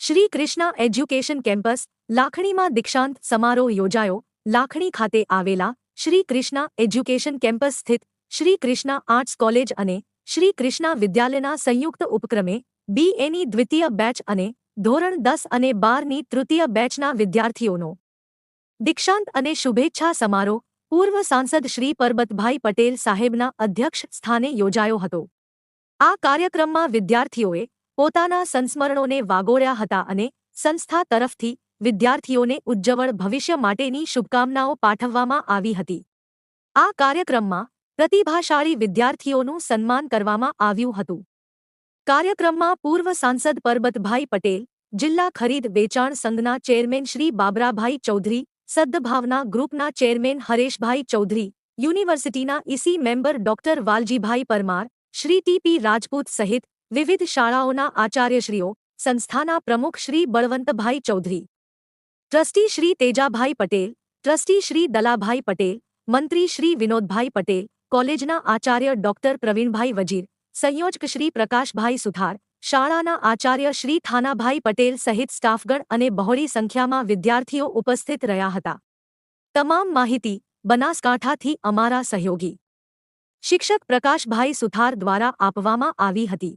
Shri Krishna education campus, લાખણીમાં દીક્ષાંત સમારોહ યોજાયો. લાખણી ખાતે આવેલા શ્રી કૃષ્ણા એજ્યુકેશન કેમ્પસ સ્થિત શ્રી કૃષ્ણા આર્ટ્સ કોલેજ અને શ્રી કૃષ્ણા વિદ્યાલયના સંયુક્ત ઉપક્રમે બીએની દ્વિતીય બેચ અને ધોરણ દસ અને બારની તૃતીય બેચના વિદ્યાર્થીઓનો દીક્ષાંત અને શુભેચ્છા સમારોહ પૂર્વ સાંસદ શ્રી પરબતભાઈ પટેલ સાહેબના અધ્યક્ષ સ્થાને યોજાયો હતો. આ કાર્યક્રમમાં વિદ્યાર્થીઓએ પોતાના સંસ્મરણોને વાગોળ્યા હતા અને સંસ્થા તરફથી વિદ્યાર્થીઓને ઉજ્જવળ ભવિષ્ય માટેની શુભકામનાઓ પાઠવવામાં આવી હતી. આ કાર્યક્રમમાં પ્રતિભાશાળી વિદ્યાર્થીઓનું સન્માન કરવામાં આવ્યું હતું. કાર્યક્રમમાં પૂર્વ સાંસદ પરબતભાઈ પટેલ, જિલ્લા ખરીદ વેચાણ સંઘના ચેરમેન શ્રી બાબરાભાઈ ચૌધરી સદ્દભાવના ગ્રુપના ચેરમેન હરેશભાઈ ચૌધરી, યુનિવર્સિટીના EC member doctor Valjibhai Parmar, Shri TP Rajput સહિત વિવિધ શાળાઓના આચાર્યશ્રીઓ, સંસ્થાના પ્રમુખ શ્રી બળવંતભાઈ ચૌધરી, ટ્રસ્ટી શ્રી તેજાભાઈ પટેલ, ટ્રસ્ટી શ્રી દલાભાઈ પટેલ, મંત્રી શ્રી વિનોદભાઈ પટેલ, કોલેજના આચાર્ય ડોક્ટર પ્રવીણભાઈ વજીર, સંયોજક શ્રી પ્રકાશભાઈ સુથાર, શાળાના આચાર્ય શ્રી થાનાભાઈ પટેલ સહિત સ્ટાફગણ અને બહોળી સંખ્યામાં વિદ્યાર્થીઓ ઉપસ્થિત રહ્યા હતા. તમામ માહિતી બનાસકાંઠાથી અમારા સહયોગી. શિક્ષક પ્રકાશભાઈ સુથાર દ્વારા આપવામાં આવી હતી.